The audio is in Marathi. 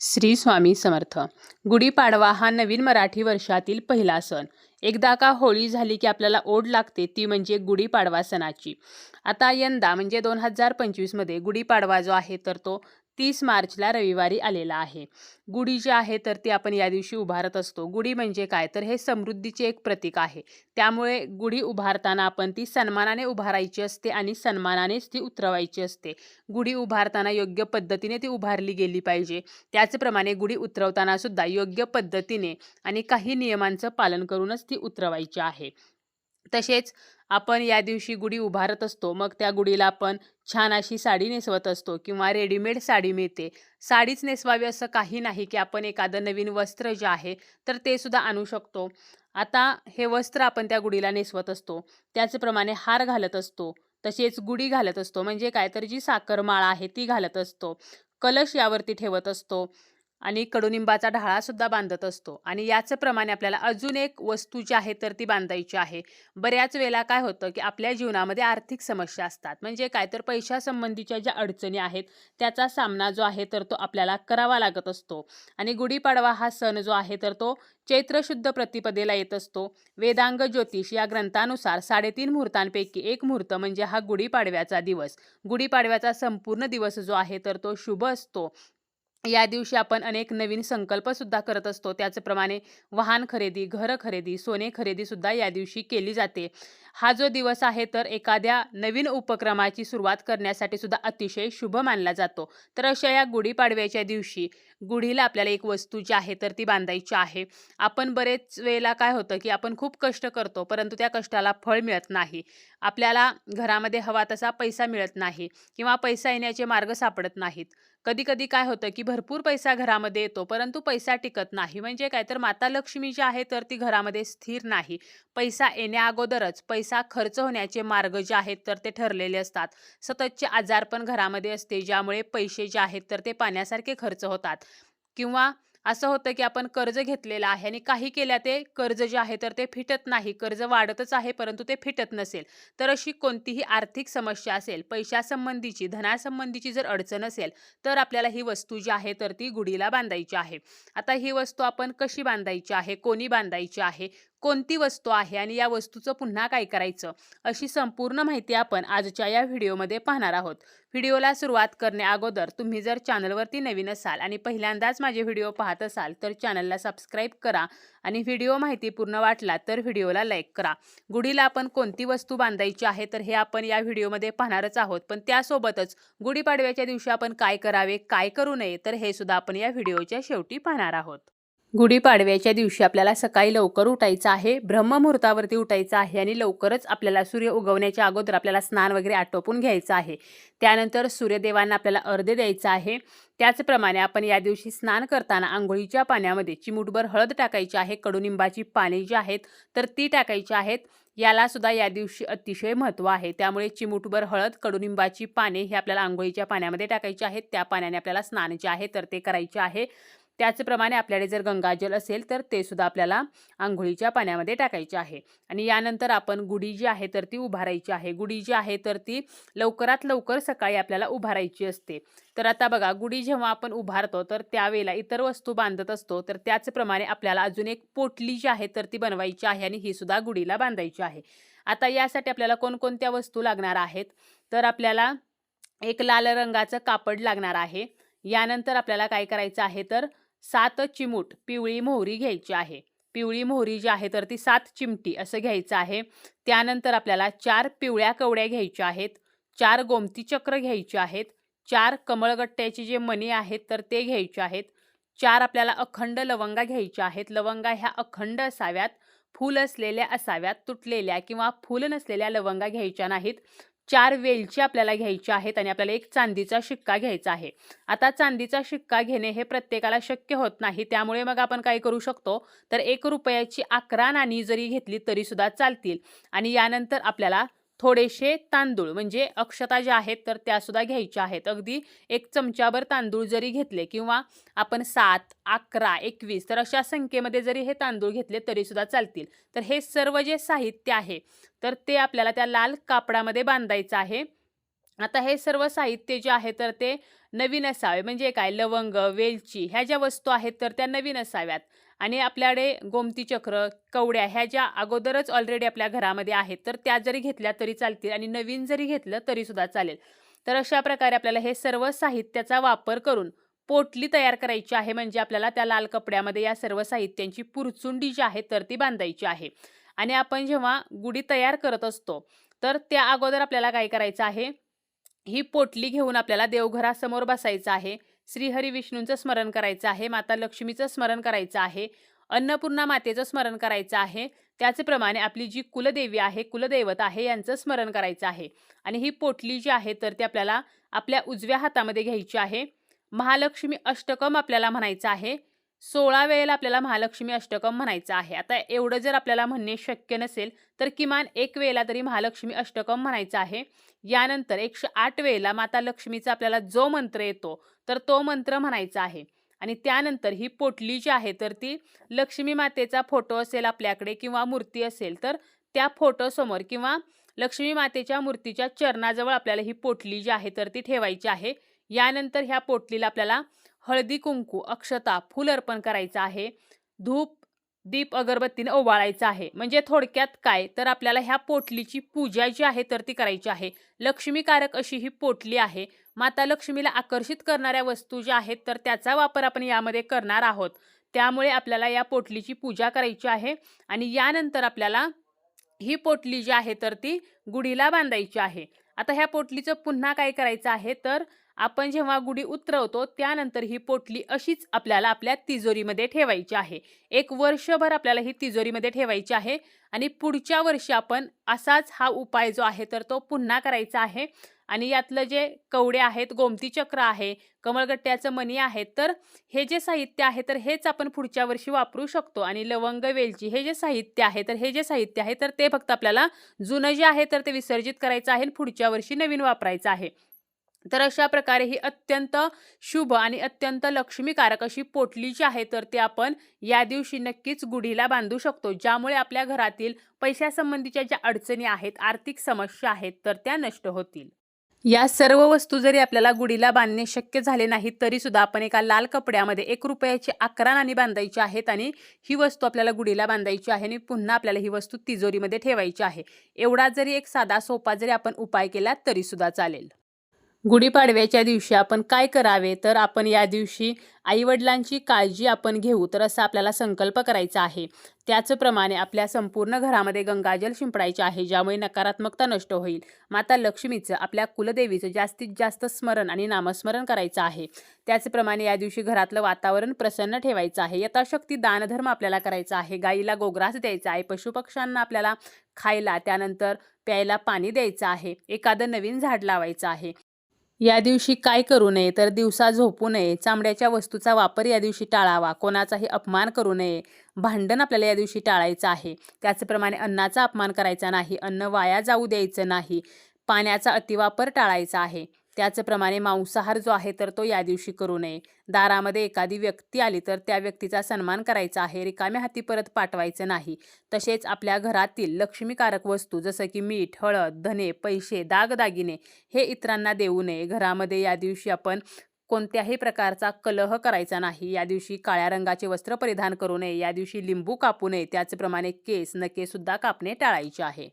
श्री स्वामी समर्थ. गुढीपाडवा हा नवीन मराठी वर्षातील पहिला सण. एकदा का होळी झाली की आपल्याला ओढ लागते ती म्हणजे गुढीपाडवा सणाची. आता यंदा म्हणजे दोन हजार पंचवीसमध्ये गुढीपाडवा जो आहे तर तो तीस मार्चला रविवारी आलेला आहे. गुढी जी आहे तर ती आपण या दिवशी उभारत असतो. गुढी म्हणजे काय? तर हे समृद्धीचे एक प्रतीक आहे. त्यामुळे गुढी उभारताना आपण ती सन्मानाने उभारायची असते आणि सन्मानानेच ती उतरवायची असते. गुढी उभारताना योग्य पद्धतीने ती उभारली गेली पाहिजे. त्याचप्रमाणे गुढी उतरवताना सुद्धा योग्य पद्धतीने आणि काही नियमांचं पालन करूनच ती उतरवायची आहे. तसेच आपण या दिवशी गुढी उभारत असतो. मग त्या गुढीला आपण छान अशी साडी नेसवत असतो किंवा रेडीमेड साडी मिळते. साडीच नेसवावी असं काही नाही की आपण एखादं नवीन वस्त्र जे आहे तर ते सुद्धा आणू शकतो. आता हे वस्त्र आपण त्या गुढीला नेसवत असतो. त्याचप्रमाणे हार घालत असतो. तसेच गुढी घालत असतो. म्हणजे काय तर जी साखरमाळा आहे ती घालत असतो. कलश यावरती ठेवत असतो. आणि कडुनिंबाचा ढाळासुद्धा बांधत असतो. आणि याच प्रमाणे आपल्याला अजून एक वस्तू जी आहे तर ती बांधायची आहे. बऱ्याच वेळेला काय होतं की आपल्या जीवनामध्ये आर्थिक समस्या असतात. म्हणजे काय तर पैशासंबंधीच्या ज्या अडचणी आहेत त्याचा सामना जो आहे तर तो आपल्याला करावा लागत असतो. आणि गुढीपाडवा हा सण जो आहे तर तो चैत्र शुद्ध प्रतिपदेला येत असतो. वेदांग ज्योतिष या ग्रंथानुसार साडेतीन मुहूर्तांपैकी एक मुहूर्त म्हणजे हा गुढीपाडव्याचा दिवस. गुढीपाडव्याचा संपूर्ण दिवस जो आहे तर तो शुभ असतो. या दिवशी आपण अनेक नवीन संकल्पसुद्धा करत असतो. त्याचप्रमाणे वाहन खरेदी घर खरेदी सोने खरेदीसुद्धा या दिवशी केली जाते. हा जो दिवस आहे तर एखाद्या नवीन उपक्रमाची सुरुवात करण्यासाठी सुद्धा अतिशय शुभ मानला जातो. तर अशा या गुढीपाडव्याच्या दिवशी गुढीला आपल्याला एक वस्तू जी आहे तर ती बांधायची आहे. आपण बरेच वेळेला काय होतं की आपण खूप कष्ट करतो परंतु त्या कष्टाला फळ मिळत नाही. आपल्याला घरामध्ये हवा तसा पैसा मिळत नाही किंवा पैसा येण्याचे मार्ग सापडत नाहीत. कधी कधी काय होतं की भरपूर पैसा घरामध्ये येतो परंतु पैसा टिकत नाही. म्हणजे काय तर माता लक्ष्मी जी आहे तर ती घरामध्ये स्थिर नाही. पैसा येण्या अगोदरच पैसा खर्च होण्याचे मार्ग जे आहेत तर ते ठरलेले असतात. सततचे आजार पण घरामध्ये असते ज्यामुळे पैसे जे आहेत तर ते पाण्यासारखे खर्च होतात. किंवा असं होतं की आपण कर्ज घेतलेलं आहे आणि काही केल्या ते कर्ज जे आहे तर ते फिटत नाही. कर्ज वाढतच आहे परंतु ते फिटत नसेल. तर अशी कोणतीही आर्थिक समस्या असेल पैशासंबंधीची धनासंबंधीची जर अडचण असेल तर आपल्याला ही वस्तू जी आहे तर ती गुढीला बांधायची आहे. आता ही वस्तू आपण कशी बांधायची आहे? कोणी बांधायची आहे? कोणती वस्तू आहे आणि या वस्तूचं पुन्हा काय करायचं? अशी संपूर्ण माहिती आपण आजच्या या व्हिडिओमध्ये पाहणार आहोत. व्हिडिओला सुरुवात करण्या अगोदर तुम्ही जर चॅनलवरती नवीन असाल आणि पहिल्यांदाच माझे व्हिडिओ पाहत असाल तर चॅनलला सबस्क्राईब करा आणि व्हिडिओ माहिती पूर्ण वाटला तर व्हिडिओला लाईक करा. गुढीला आपण कोणती वस्तू बांधायची आहे तर हे आपण या व्हिडिओमध्ये पाहणारच आहोत. पण त्यासोबतच गुढीपाडव्याच्या दिवशी आपण काय करावे काय करू नये तर हे सुद्धा आपण या व्हिडिओच्या शेवटी पाहणार आहोत. गुढीपाडव्याच्या दिवशी आपल्याला सकाळी लवकर उठायचं आहे ब्रह्ममुहूर्तावरती उठायचं आहे आणि लवकरच आपल्याला सूर्य उगवण्याच्या अगोदर आपल्याला स्नान वगैरे आटोपून घ्यायचं आहे. त्यानंतर सूर्यदेवांना आपल्याला अर्धे द्यायचं आहे. त्याचप्रमाणे आपण या दिवशी स्नान करताना आंघोळीच्या पाण्यामध्ये चिमूटभर हळद टाकायची आहे कडुनिंबाची पाने जी आहेत तर ती टाकायची आहेत. याला सुद्धा या दिवशी अतिशय महत्त्व आहे. त्यामुळे चिमूटभर हळद कडुनिंबाची पाने हे आपल्याला आंघोळीच्या पाण्यामध्ये टाकायची आहेत. त्या पाण्याने आपल्याला स्नान जे आहे तर ते करायचे आहे. त्याचप्रमाणे आपल्याकडे जर गंगाजल असेल तर ते सुद्धा आपल्याला आंघोळीच्या पाण्यामध्ये टाकायचे आहे. आणि यानंतर आपण गुढी जी आहे तर ती उभारायची आहे. गुढी जी आहे तर ती लवकरात लवकर सकाळी आपल्याला उभारायची असते. तर आता बघा गुढी जेव्हा आपण उभारतो तर त्यावेळेला इतर वस्तू बांधत असतो तर त्याचप्रमाणे आपल्याला अजून एक पोटली जी आहे तर ती बनवायची आहे आणि ही सुद्धा गुढीला बांधायची आहे. आता यासाठी आपल्याला कोणकोणत्या वस्तू लागणार आहेत? तर आपल्याला एक लाल रंगाचं कापड लागणार आहे. यानंतर आपल्याला काय करायचं आहे तर सात चिमूट पिवळी मोहरी घ्यायची आहे. पिवळी मोहरी जी आहे तर ती सात चिमटी असं घ्यायचं आहे. त्यानंतर आपल्याला चार पिवळ्या कवड्या घ्यायच्या आहेत. चार गोमती चक्र घ्यायचे आहेत. चार कमळगट्ट्याचे जे मणी आहेत तर ते घ्यायचे आहेत. चार आपल्याला अखंड लवंगा घ्यायच्या आहेत. लवंगा ह्या अखंड असाव्यात. फूल असलेल्या असाव्यात तुटलेल्या किंवा फूल नसलेल्या लवंगा घ्यायच्या नाहीत. चार वेलची आपल्याला घ्यायची आहेत आणि आपल्याला एक चांदीचा शिक्का घ्यायचा आहे. आता चांदीचा शिक्का घेणे हे प्रत्येकाला शक्य होत नाही. त्यामुळे मग आपण काय करू शकतो? तर एक रुपयाची अकरा नाणी जरी घेतली तरीसुद्धा चालतील. आणि यानंतर आपल्याला थोडेसे तांदूळ म्हणजे अक्षता ज्या आहेत तर त्यासुद्धा घ्यायच्या आहेत. अगदी एक चमच्याभर तांदूळ जरी घेतले किंवा आपण सात अकरा एकवीस तर अशा संख्येमध्ये जरी हे तांदूळ घेतले तरीसुद्धा चालतील. तर हे सर्व जे साहित्य आहे तर ते आपल्याला त्या लाल कापडामध्ये बांधायचं आहे. आता हे सर्व साहित्य जे आहे तर ते नवीन असावे. म्हणजे काय? लवंग वेलची ह्या ज्या वस्तू आहेत तर त्या नवीन असाव्यात. आणि आपल्याकडे गोमती चक्र कवड्या ह्या ज्या अगोदरच ऑलरेडी आपल्या घरामध्ये आहेत तर त्या जरी घेतल्या तरी चालतील आणि नवीन जरी घेतलं तरीसुद्धा चालेल. तर अशा प्रकारे आपल्याला हे सर्व साहित्याचा वापर करून पोटली तयार करायची आहे म्हणजे आपल्याला त्या लाल कपड्यामध्ये या सर्व साहित्यांची पुरचुंडी जी आहे तर ती बांधायची आहे. आणि आपण जेव्हा गुढी तयार करत असतो तर त्या अगोदर आपल्याला काय करायचं आहे ही पोटली घेऊन आपल्याला देवघरासमोर बसायचं आहे. श्रीहरी विष्णूंचं स्मरण करायचं आहे माता लक्ष्मीचं स्मरण करायचं आहे अन्नपूर्णा मातेचं स्मरण करायचं आहे त्याचप्रमाणे आपली जी कुलदेवी आहे कुलदैवत आहे यांचं स्मरण करायचं आहे. आणि ही पोटली जी आहे तर ती आपल्याला आपल्या उजव्या हातामध्ये घ्यायची आहे. महालक्ष्मी अष्टकम आपल्याला म्हणायचं आहे. सोळा वेळेला आपल्याला महालक्ष्मी अष्टकम म्हणायचं आहे. आता एवढं जर आपल्याला म्हणणे शक्य नसेल तर किमान एक वेळेला तरी महालक्ष्मी अष्टकम म्हणायचं आहे. यानंतर एकशे आठ वेळेला माता लक्ष्मीचा आपल्याला जो मंत्र येतो तर तो मंत्र म्हणायचा आहे. आणि त्यानंतर ही पोटली जी आहे तर ती लक्ष्मी मातेचा फोटो असेल आपल्याकडे किंवा मूर्ती असेल तर त्या फोटोसमोर किंवा लक्ष्मी मातेच्या मूर्तीच्या चरणाजवळ आपल्याला ही पोटली जी आहे तर ती ठेवायची आहे. यानंतर ह्या पोटलीला आपल्याला हळदी कुंकू अक्षता फूल अर्पण करायचं आहे. धूप दीप अगरबत्तीनं ओवाळायचं आहे. म्हणजे थोडक्यात काय? तर आपल्याला ह्या पोटलीची पूजा जी आहे तर ती करायची आहे. लक्ष्मीकारक अशी ही पोटली आहे. माता लक्ष्मीला आकर्षित करणाऱ्या वस्तू ज्या आहेत तर त्याचा वापर आपण यामध्ये करणार आहोत. त्यामुळे आपल्याला या पोटलीची पूजा करायची आहे आणि यानंतर आपल्याला ही पोटली जी आहे तर ती गुढीला बांधायची आहे. आता ह्या पोटलीचं पुन्हा काय करायचं आहे? तर आपण जेव्हा गुढी उतरवतो त्यानंतर ही पोटली अशीच आपल्याला आपल्या तिजोरीमध्ये ठेवायची आहे. एक वर्षभर आपल्याला ही तिजोरीमध्ये ठेवायची आहे आणि पुढच्या वर्षी आपण असाच हा उपाय जो आहे तर तो पुन्हा करायचा आहे. आणि यातलं जे कवडे आहेत गोमती चक्र आहे कमळगट्ट्याचं मणी आहे तर हे जे साहित्य आहे तर हेच आपण पुढच्या वर्षी वापरू शकतो. आणि लवंग वेलची हे जे साहित्य आहे तर हे जे साहित्य आहे तर ते फक्त आपल्याला जुनं जे आहे तर ते विसर्जित करायचं आहे आणि पुढच्या वर्षी नवीन वापरायचं आहे. तर अशा प्रकारे ही अत्यंत शुभ आणि अत्यंत लक्ष्मीकारक अशी पोटली जी आहे तर ते आपण या दिवशी नक्कीच गुढीला बांधू शकतो. ज्यामुळे आपल्या घरातील पैशासंबंधीच्या ज्या अडचणी आहेत आर्थिक समस्या आहेत तर त्या नष्ट होतील. या सर्व वस्तू जरी आपल्याला गुढीला बांधणे शक्य झाले नाही तरी सुद्धा आपण एका लाल कपड्यामध्ये एक रुपयाची अकरा नाणी बांधायची आहेत आणि ही वस्तू आपल्याला गुढीला बांधायची आहे आणि पुन्हा आपल्याला ही वस्तू तिजोरीमध्ये ठेवायची आहे. एवढा जरी एक साधा सोपा जरी आपण उपाय केला तरी सुद्धा चालेल. गुढीपाडव्याच्या दिवशी आपण काय करावे? तर आपण या दिवशी आईवडिलांची काळजी आपण घेऊ. तर असा आपल्याला संकल्प करायचा आहे. त्याचप्रमाणे आपल्या संपूर्ण घरामध्ये गंगाजल शिंपडायचे आहे ज्यामुळे नकारात्मकता नष्ट होईल. माता लक्ष्मीचं आपल्या कुलदेवीचं जास्तीत जास्त स्मरण आणि नामस्मरण करायचं आहे. त्याचप्रमाणे या दिवशी घरातलं वातावरण प्रसन्न ठेवायचं आहे. यथाशक्ती दानधर्म आपल्याला करायचा आहे. गाईला गोग्रास द्यायचा आहे. पशुपक्ष्यांना आपल्याला खायला त्यानंतर प्यायला पाणी द्यायचं आहे. एखादं नवीन झाड लावायचं आहे. या दिवशी काय करू नये तर दिवसा झोपू नये. चामड्याच्या वस्तूचा वापर या दिवशी टाळावा. कोणाचाही अपमान करू नये. भांडण आपल्याला या दिवशी टाळायचं आहे. त्याचप्रमाणे अन्नाचा अपमान करायचा नाही. अन्न वाया जाऊ द्यायचं नाही. पाण्याचा अतिवापर टाळायचा आहे. त्याचप्रमाणे मांसाहार जो आहे तर तो या दिवशी करू नये. दारामध्ये एखादी व्यक्ती आली तर त्या व्यक्तीचा सन्मान करायचा आहे. रिकाम्या हाती परत पाठवायचं नाही. तसेच आपल्या घरातील लक्ष्मीकारक वस्तू जसं की मीठ हळद धने पैसे दागदागिने हे इतरांना देऊ नये. घरामध्ये या दिवशी आपण कोणत्याही प्रकारचा कलह करायचा नाही. या दिवशी काळ्या रंगाचे वस्त्र परिधान करू नये. या दिवशी लिंबू कापू नये. त्याचप्रमाणे केस नकेसुद्धा कापणे टाळायचे आहे.